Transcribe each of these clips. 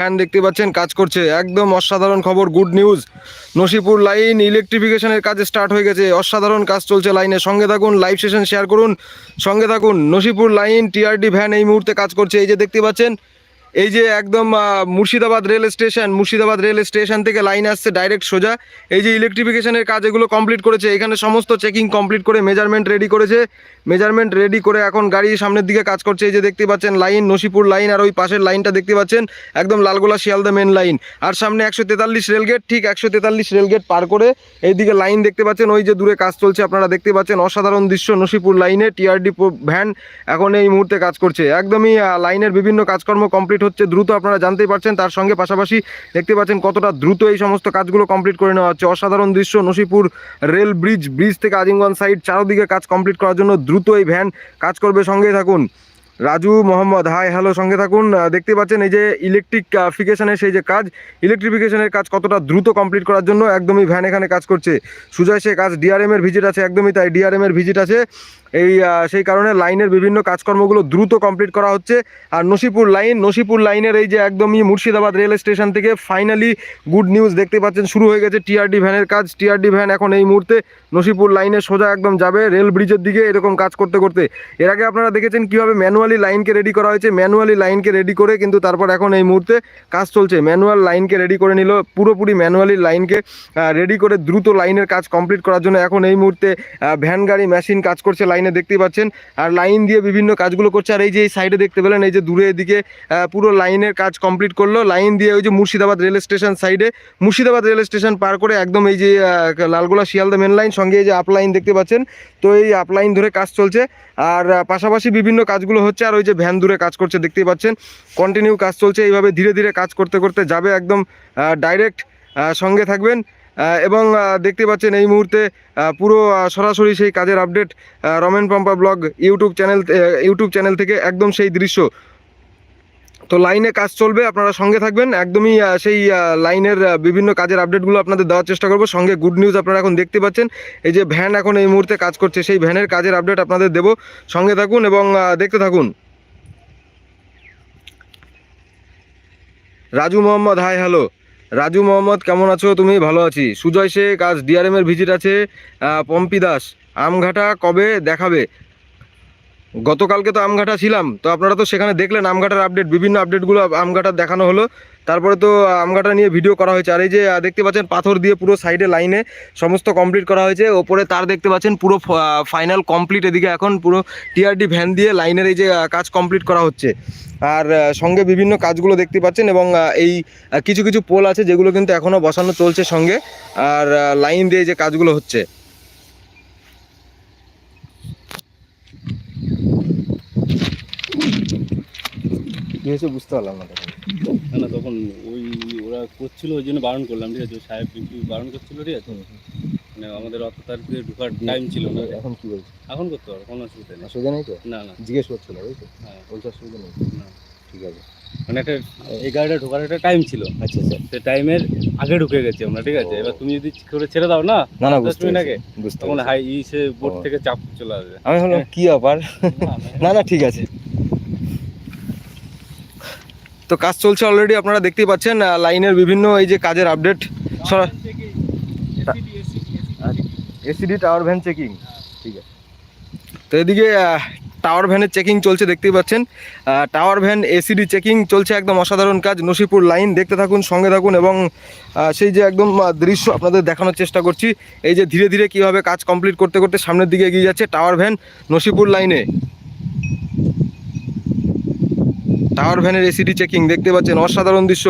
Fan দেখতে পাচ্ছেন, কাজ করছে। একদম অসাধারণ খবর গুড নিউজ নসিপুর লাইন ইলেকট্রিফিকেশনের কাজ স্টার্ট হয়ে গেছে। অসাধারণ কাজ চলছে লাইনে। সঙ্গে থাকুন লাইভ সেশন শেয়ার করুন। সঙ্গে থাকুন, নসিপুর লাইন টিআরডি ভ্যান এই মুহূর্তে কাজ করছে। এই যে দেখতে পাচ্ছেন এই যে একদম Murshidabad rail station, Murshidabad rail station থেকে লাইন আসছে ডাইরেক্ট সোজা। এই যে ইলেকট্রিফিকেশনের কাজ এগুলো কমপ্লিট করেছে, এখানে সমস্ত চেকিং কমপ্লিট করে মেজারমেন্ট রেডি করেছে। মেজারমেন্ট রেডি করে এখন গাড়ি সামনের দিকে কাজ করছে, এই যে দেখতে পাচ্ছেন লাইন, নসিপুর লাইন আর ওই পাশের লাইনটা দেখতে পাচ্ছেন, একদম লালগোলা শিয়ালদা মেন লাইন আর সামনে একশো তেতাল্লিশ রেলগেট, ঠিক একশো তেতাল্লিশ রেলগেট পার করে এইদিকে লাইন দেখতে পাচ্ছেন, ওই যে দূরে কাজ চলছে আপনারা দেখতে পাচ্ছেন, অসাধারণ দৃশ্য নসিপুর লাইনে টিআরডি ভ্যান এখন এই মুহূর্তে কাজ করছে। একদমই লাইনের বিভিন্ন কাজকর্ম কমপ্লিট হচ্ছে, দ্রুত আপনারা জানতেই পারছেন, তার সঙ্গে পাশাপাশি দেখতে পাচ্ছেন কতটা দ্রুত এই সমস্ত কাজগুলো কমপ্লিট করে নেওয়া হচ্ছে। অসাধারণ দৃশ্য, নসিপুর রেল ব্রিজ ব্রিজ থেকে আজিমগঞ্জ সাইড চারোদিকে কাজ কমপ্লিট করার জন্য দ্রুত এই ভ্যান কাজ করবে। সঙ্গেই থাকুন, রাজু, মোহাম্মদ হাই হ্যালো সঙ্গে থাকুন। দেখতে পাচ্ছেন এই যে ইলেকট্রিক ফিকেশনের সেই যে কাজ ইলেকট্রিফিকেশনের কাজ কতটা দ্রুত কমপ্লিট করার জন্য একদমই ভ্যান এখানে কাজ করছে। সুজয় সে কাজ ডিআরএমের ভিজিট আছে, একদমই তাই। ডিআরএমের ভিজিট আছে। এই সেই কারণে লাইনের বিভিন্ন কাজকর্মগুলো দ্রুত কমপ্লিট করা হচ্ছে। আর নসিপুর লাইন, নসিপুর লাইনের এই যে একদমই মুর্শিদাবাদ রেল স্টেশন থেকে ফাইনালি গুড নিউজ দেখতে পাচ্ছেন, শুরু হয়ে গেছে টিআরডি ভ্যানের কাজ। টিআরডি ভ্যান এখন এই মুহূর্তে নসিপুর লাইনে সোজা একদম যাবে রেল ব্রিজের দিকে এরকম কাজ করতে করতে। এর আগে আপনারা দেখেছেন কীভাবে ম্যানুয়ালি লাইনকে রেডি করা হয়েছে। ম্যানুয়ালি লাইনকে রেডি করে কিন্তু তারপর এখন এই মুহূর্তে কাজ চলছে। ম্যানুয়াল লাইনকে রেডি করে নিল, পুরোপুরি ম্যানুয়ালি লাইনকে রেডি করে দ্রুত লাইনের কাজ কমপ্লিট করার জন্য এখন এই মুহূর্তে ভ্যান, গাড়ি মেশিন কাজ করছে লাইনে দেখতেই পাচ্ছেন। আর লাইন দিয়ে বিভিন্ন কাজগুলো করছে। আর এই যে এই সাইডে দেখতে পেলেন, এই যে দূরে এদিকে পুরো লাইনের কাজ কমপ্লিট করল। লাইন দিয়ে ওই যে মুর্শিদাবাদ রেল স্টেশন সাইডে মুর্শিদাবাদ রেল স্টেশন পার করে একদম এই যে লালগোলা শিয়ালদা মেন লাইন সঙ্গে এই যে আপ লাইন দেখতে পাচ্ছেন। তো এই আপ লাইন ধরে কাজ চলছে। আর পাশাপাশি বিভিন্ন কাজগুলো হচ্ছে। আর ওই যে ভ্যান দূরে কাজ করছে, দেখতেই পাচ্ছেন। কন্টিনিউ কাজ চলছে। এইভাবে ধীরে ধীরে কাজ করতে করতে যাবে একদম ডাইরেক্ট সঙ্গে থাকবেন। এবং দেখতে পাচ্ছেন এই মুহূর্তে পুরো সরাসরি সেই কাজের update Ramen Pampa blog YouTube channel YouTube channel থেকে একদম সেই দৃশ্য। তো লাইনে কাজ চলবে, আপনারা সঙ্গে থাকবেন, একদমই সেই লাইনের বিভিন্ন কাজের আপডেটগুলো আপনাদের দেওয়ার চেষ্টা করব। সঙ্গে গুড নিউজ আপনারা এখন দেখতে পাচ্ছেন, এই যে ভ্যান এখন এই মুহূর্তে কাজ করছে, সেই ভ্যানের কাজের আপডেট আপনাদের দেব। সঙ্গে থাকুন এবং দেখতে থাকুন। রাজু মোহাম্মদ হাই হ্যালো রাজু মোহাম্মদ, কেমন আছো তুমি? ভালো আছি। সুজয় শেখ, আজ ডিআরএম এর ভিজিট আছে পম্পি দাস। আমঘাটা কবে দেখাবে? গতকালকে তো আমঘাটা ছিলাম, তো আপনারা তো সেখানে দেখলেন আমঘাটার আপডেট বিভিন্ন আপডেটগুলো আমঘাটার দেখানো হলো। তারপরে তো আমঘাটা নিয়ে ভিডিও করা হয়েছে। আর এই যে দেখতে পাচ্ছেন পাথর দিয়ে পুরো সাইডে লাইনে সমস্ত কমপ্লিট করা হয়েছে। ওপরে তার দেখতে পাচ্ছেন পুরো ফাইনাল কমপ্লিট এদিকে এখন পুরো টিআরডি ভ্যান দিয়ে লাইনের এই যে কাজ কমপ্লিট করা হচ্ছে। আর সঙ্গে বিভিন্ন কাজগুলো দেখতে পাচ্ছেন এবং এই কিছু কিছু পোল আছে যেগুলো কিন্তু এখনও বসানো চলছে সঙ্গে। আর লাইন দিয়ে যে কাজগুলো হচ্ছে। কি হয়েছে বুঝতে পারলাম না তখন। না তখন ওই ওরা করছিল ওই জন্য বারণ করলাম ঠিক আছে? ওই সাহেব বারণ করছিল ঠিক আছে? মানে আমাদের অত তারিখে ঢুকার টাইম ছিল না। এখন কি বলছি এখন করতে পারো কোনো অসুবিধা নেই। অসুবিধা নেই তো? না না। জিজ্ঞেস করছিল হ্যাঁ। বলছে অসুবিধা নেই। না। ঠিক আছে। মানে একটা এই গাড়িটা ঢোকার একটা টাইম ছিল। আচ্ছা আচ্ছা। সে টাইমের আগে ঢুকে গেছি আমরা ঠিক আছে? এবার তুমি যদি করে ছেড়ে দাও না না না বুঝতে আগে বুঝতে তখন হাই ই সে বোর্ড থেকে চাপ চলে আসবে। আমি ভাবলাম কি ব্যাপার? না না ঠিক আছে। তো কাজ চলছে অলরেডি আপনারা দেখতেই পাচ্ছেন লাইনের বিভিন্ন এই যে কাজের update ACD tower van checking ঠিক আছে। তো এদিকে টাওয়ার ভ্যানের চেকিং চলছে, দেখতেই পাচ্ছেন। টাওয়ার ভ্যান এসিডি চেকিং চলছে, একদম অসাধারণ কাজ। নসিপুর লাইন দেখতে থাকুন, সঙ্গে থাকুন এবং সেই যে একদম দৃশ্য আপনাদের দেখানোর চেষ্টা করছি। এই যে ধীরে ধীরে কীভাবে কাজ কমপ্লিট করতে করতে সামনের দিকে এগিয়ে যাচ্ছে টাওয়ার ভ্যান নসিপুর লাইনে টাওয়ার ভ্যানের এসিডি চেকিং দেখতে পাচ্ছেন, অসাধারণ দৃশ্য।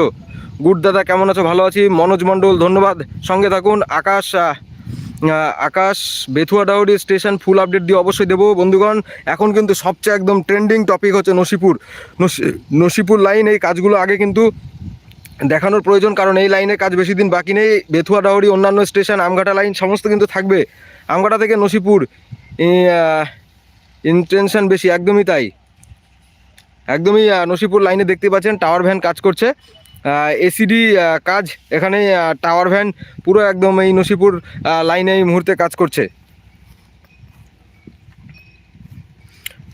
গুড দাদা, কেমন আছো? ভালো আছি? মনোজ মণ্ডল, ধন্যবাদ। সঙ্গে থাকুন, Akash Akash, Bethuadahari station full update দিয়ে অবশ্যই দেবো। বন্ধুগণ, এখন কিন্তু সবচেয়ে একদম ট্রেন্ডিং টপিক হচ্ছে নসিপুর। নসি- নসিপুর লাইন এই কাজগুলো আগে কিন্তু দেখানোর প্রয়োজন, কারণ এই লাইনের কাজ বেশি দিন বাকি নেই। বেথুয়া ডাউরি, অন্যান্য স্টেশন, আমঘাটা লাইন সমস্ত কিন্তু থাকবে। আমঘাটা থেকে নসিপুর ইন্টেনশন বেশি, একদমই তাই। একদমই নসিপুর লাইনে দেখতে পাচ্ছেন টাওয়ার ভ্যান কাজ করছে। এসিডি কাজ এখানে টাওয়ার ভ্যান পুরো একদম এই নসিপুর লাইনে এই মুহূর্তে কাজ করছে।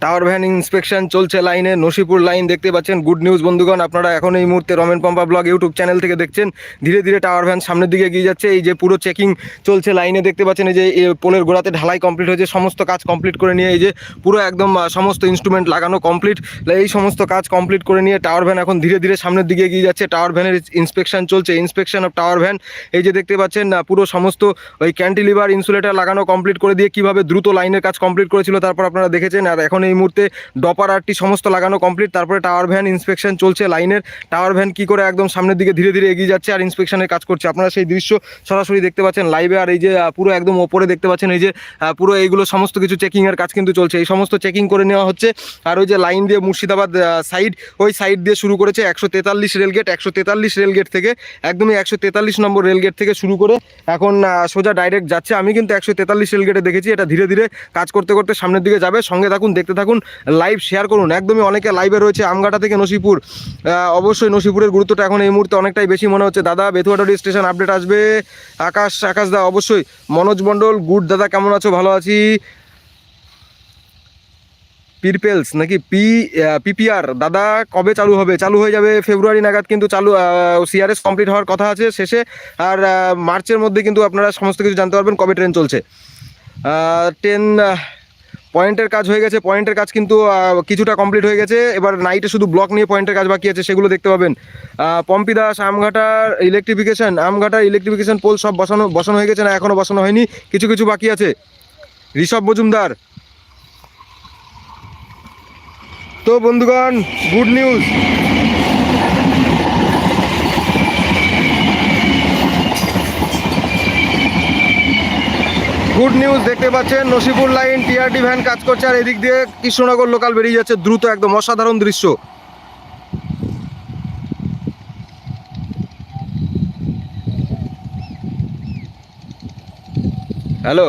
টাওয়ার ভ্যান ইন্সপেকশন চলছে লাইনে, নসিপুর লাইন দেখতে পাচ্ছেন। গুড নিউজ বন্ধুগণ, আপনারা এখন এই মুহূর্তে Ramen Pompa blog YouTube channel থেকে দেখছেন। ধীরে ধীরে টাওয়ার ভ্যান সামনের দিকে এগিয়ে যাচ্ছে। এই যে পুরো চেকিং চলছে লাইনে, দেখতে পাচ্ছেন এই যে পোলের গোড়াতে ঢালাই কমপ্লিট হয়েছে। সমস্ত কাজ কমপ্লিট করে নিয়ে এই যে পুরো একদম সমস্ত ইনস্ট্রুমেন্ট লাগানো কমপ্লিট এই সমস্ত কাজ কমপ্লিট করে নিয়ে টাওয়ার ভ্যান এখন ধীরে ধীরে সামনের দিকে এগিয়ে যাচ্ছে। টাওয়ার ভ্যানের ইন্সপেকশন চলছে। ইন্সপেকশন অফ টাওয়ার ভ্যান এই যে দেখতে পাচ্ছেন পুরো সমস্ত ওই ক্যান্টিলিভার ইনসুলেটার লাগানো কমপ্লিট করে দিয়ে কীভাবে দ্রুত লাইনের কাজ কমপ্লিট করেছিল, তারপর আপনারা দেখেছেন। আর এখন এই মুহূর্তে ডপার আরটি সমস্ত লাগানো কমপ্লিট তারপরে টাওয়ার ভ্যান ইন্সপেকশন চলছে লাইনের। টাওয়ার ভ্যান কি করে একদম সামনের দিকে ধীরে ধীরে এগিয়ে যাচ্ছে আর ইন্সপেকশনের কাজ করছে। আপনারা সেই দৃশ্য সরাসরি দেখতে পাচ্ছেন। লাইভে আর এই যে পুরো একদম ওপরে দেখতে পাচ্ছেন। এই যে পুরো এইগুলো সমস্ত কিছু চেকিং এর কাজ কিন্তু চলছে। এই সমস্ত চেকিং করে নেওয়া হচ্ছে। আর ওই যে লাইন দিয়ে মুর্শিদাবাদ সাইড ওই সাইড দিয়ে শুরু করেছে একশো তেতাল্লিশ রেলগেট একশো তেতাল্লিশ রেলগেট থেকে, একদমই একশো তেতাল্লিশ নম্বর রেলগেট থেকে শুরু করে এখন সোজা ডাইরেক্ট যাচ্ছে। আমি কিন্তু একশো তেতাল্লিশ রেলগেটে দেখেছি। এটা ধীরে ধীরে কাজ করতে করতে সামনের দিকে যাবে। সঙ্গে থাকুন, দেখতে থাকুন লাইভ শেয়ার করুন। একদমই অনেকে লাইভে রয়েছে আমগাটা থেকে নসিপুর। অবশ্যই নসিপুরের গুরুত্বটা এখন এই মুহূর্তে অনেকটাই বেশি মনে হচ্ছে। দাদা বেথুয়াডি স্টেশন আপডেট আসবে। আকাশ আকাশ দা, অবশ্যই। মনোজ মণ্ডল, গুড দাদা, কেমন আছো? ভালো আছি। পিরপেলস নাকি? পি পিপিআর দাদা, কবে চালু হবে? চালু হয়ে যাবে ফেব্রুয়ারি নাগাদ, কিন্তু চালু সিআরএস কমপ্লিট হওয়ার কথা আছে শেষে। আর মার্চের মধ্যে কিন্তু আপনারা সমস্ত কিছু জানতে পারবেন কবে ট্রেন চলছে। ট্রেন পয়েন্টের কাজ হয়ে গেছে, পয়েন্টের কাজ কিন্তু কিছুটা কমপ্লিট হয়ে গেছে। এবার নাইটে শুধু ব্লক নিয়ে পয়েন্টের কাজ বাকি আছে, সেগুলো দেখতে পাবেন। পম্পিদাস পম্পি দাস আমঘাটার ইলেকট্রিফিকেশান আমঘাটার ইলেকট্রিফিকেশান পোল সব বসানো বসানো হয়ে গেছে না এখনও বসানো হয়নি। কিছু কিছু বাকি আছে। ঋষভ মজুমদার। তো বন্ধুগণ গুড নিউজ গুড নিউজ দেখতে পাচ্ছেন। নসিপুর লাইন টিআরটি ভ্যান কাজ করছে আর এদিক দিয়ে কৃষ্ণনগর লোকাল বেরিয়ে যাচ্ছে। দ্রুত একদম অসাধারণ দৃশ্য। হ্যালো?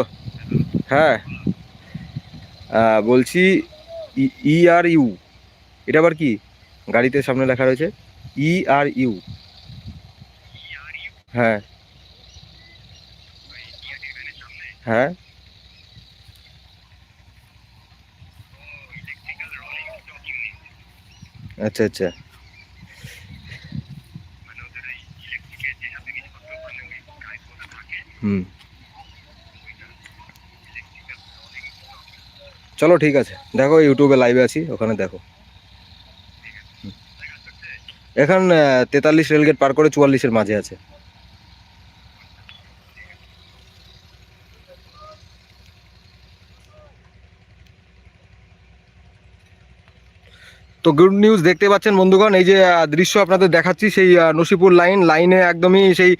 হ্যাঁ। বলছি ই আর ইউ এটা আবার কি? গাড়িতে সামনে লেখা রয়েছে ই আর ইউ হ্যাঁ। হ্যাঁ। আচ্ছা আচ্ছা। হুম। চলো, ঠিক আছে। দেখো ইউটিউবে লাইভে আছি, ওখানে দেখো। এখন তেতাল্লিশ রেলগেট পার করে চুয়াল্লিশের মাঝে আছে। তো গুড নিউজ দেখতে পাচ্ছেন বন্ধুগণ, এই যে দৃশ্য আপনাদের দেখাচ্ছি, সেই নসিপুর লাইন লাইনে একদমই সেই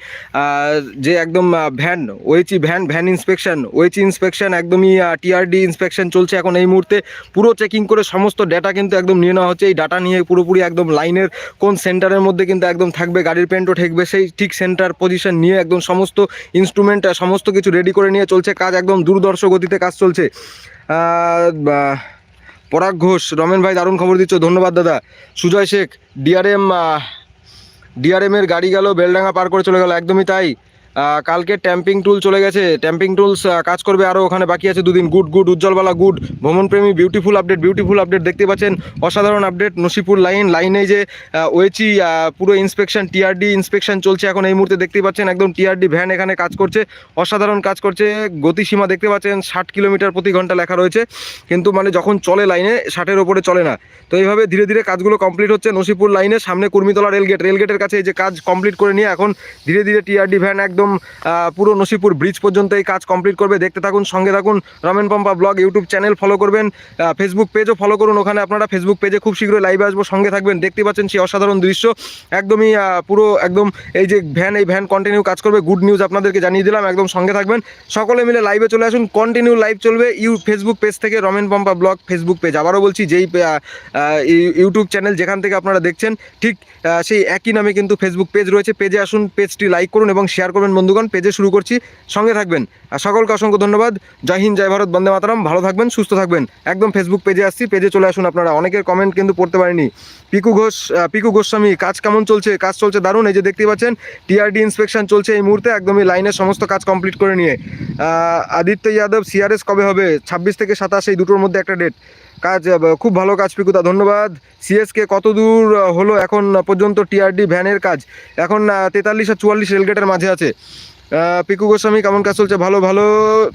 যে একদম ভ্যান ওয়েচি ভ্যান ভ্যান ইন্সপেকশন ওয়েচি ইন্সপেকশন একদমই টিআরডি ইন্সপেকশন চলছে এখন এই মুহূর্তে। পুরো চেকিং করে সমস্ত ডেটা কিন্তু একদম নিয়ে নেওয়া হচ্ছে। এই ডাটা নিয়ে পুরোপুরি একদম লাইনের কোন সেন্টারের মধ্যে কিন্তু একদম থাকবে, গাড়ির পেন্টও ঠেকবে, সেই ঠিক সেন্টার পজিশন নিয়ে একদম সমস্ত ইনস্ট্রুমেন্ট সমস্ত কিছু রেডি করে নিয়ে চলছে। কাজ একদম দুর্দর্শ গতিতে কাজ চলছে। পরাগ ঘোষ, রমেন ভাই দারুণ খবর দিচ্ছ, ধন্যবাদ দাদা। সুজয় শেখ ডিআরএম ডিআরএমের গাড়ি গেল, বেলডাঙ্গা পার করে চলে গেল, একদমই তাই। কালকে ট্যাম্পিং টুল চলে গেছে। ট্যাম্পিং টুলস কাজ করবে আরও ওখানে বাকি আছে দুদিন। গুড গুড, উজ্জ্বলবালা গুড, ভ্রমণপ্রেমী বিউটিফুল আপডেট বিউটিফুল আপডেট দেখতে পাচ্ছেন। অসাধারণ আপডেট নসিপুর লাইন লাইনে যে ওয়েচি পুরো ইন্সপেকশন টিআরডি ইন্সপেকশন চলছে এখন এই মুহূর্তে দেখতে পাচ্ছেন। একদম টিআরডি ভ্যান এখানে কাজ করছে, অসাধারণ কাজ করছে। গতিসীমা দেখতে পাচ্ছেন, ষাট কিলোমিটার প্রতি ঘণ্টা লেখা রয়েছে। কিন্তু মানে যখন চলে লাইনে ষাটের ওপরে চলে না। তো এইভাবে ধীরে ধীরে কাজগুলো কমপ্লিট হচ্ছে নসিপুর লাইনে সামনে কুর্মিতলা রেলগেট রেলগেটের কাছে এই যে কাজ কমপ্লিট করে নিয়ে এখন ধীরে ধীরে টিআরডি ভ্যান একদম আহ, পুরো নসিপুর ব্রিজ পর্যন্ত এই কাজ কমপ্লিট করবে। দেখতে থাকুন সঙ্গে থাকুন Ramen Pompa blog YouTube channel follow করবেন ফেসবুক পেজও ফলো করুন। ওখানে আপনারা ফেসবুক পেজে খুব শীঘ্রই লাইভে আসব সঙ্গে থাকবেন। দেখতে পাচ্ছেন সেই অসাধারণ দৃশ্য। একদমই পুরো একদম এই যে ভ্যান এই ভ্যান কন্টিনিউ কাজ করবে। গুড নিউজ আপনাদেরকে জানিয়ে দিলাম। একদম সঙ্গে থাকবেন। সকলে মিলে লাইভে চলে আসুন। কন্টিনিউ লাইভ চলবে ইউ ফেসবুক পেজ থেকে Ramen Pompa blog Facebook page আবারও বলছি যেই ইউটিউব চ্যানেল যেখান থেকে আপনারা দেখছেন ঠিক সেই একই নামে কিন্তু ফেসবুক পেজ রয়েছে। পেজে আসুন পেজটি লাইক করুন এবং শেয়ার করবেন। বন্ধুগণ, পেজে শুরু করছি। সঙ্গে থাকবেন। আর সকলকে অসংখ্য ধন্যবাদ। জয় হিন্দ, জয় ভারত, বন্দে মাতারাম। ভালো থাকবেন, সুস্থ থাকবেন। একদম ফেসবুক পেজে আসছি পেজে চলে আসুন আপনারা। অনেকের কমেন্ট কিন্তু পড়তে পারিনি। পিকু ঘোষ পিকু গোস্বামী, কাজ কেমন চলছে? কাজ চলছে দারুণ। এই যে দেখতে পাচ্ছেন টিআরডি ইন্সপেকশন চলছে এই মুহূর্তে। একদমই লাইনের সমস্ত কাজ কমপ্লিট করে নিয়ে। আদিত্য যাদব সিআরএস কবে হবে? ছাব্বিশ থেকে সাতাশ, এই দুটোর মধ্যে একটা ডেট কাজ খুব ভালো কাজ, পিকুদা, ধন্যবাদ। সিএসকে কত দূর হলো এখন পর্যন্ত টিআরডি ভ্যানের কাজ? এখন তেতাল্লিশ আর চুয়াল্লিশ রেলগেটের মাঝে আছে। পিকু গোস্বামী, কেমন কাজ চলছে? ভালো ভালো।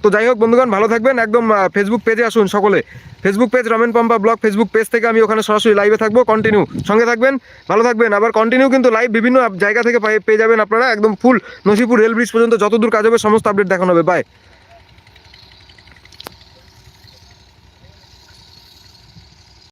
তো যাই হোক, বন্ধুগণ, ভালো থাকবেন। একদম ফেসবুক পেজে আসুন সকলে। Facebook page Ramen Pompa blog Facebook page থেকে আমি ওখানে সরাসরি লাইভে থাকব। কন্টিনিউ সঙ্গে থাকবেন, ভালো থাকবেন। আবার কন্টিনিউ কিন্তু লাইভ বিভিন্ন জায়গা থেকে পেয়ে যাবেন আপনারা। একদম ফুল নসিপুর রেল ব্রিজ পর্যন্ত যতদূর কাজ হবে, সমস্ত আপডেট দেখানো হবে। বাই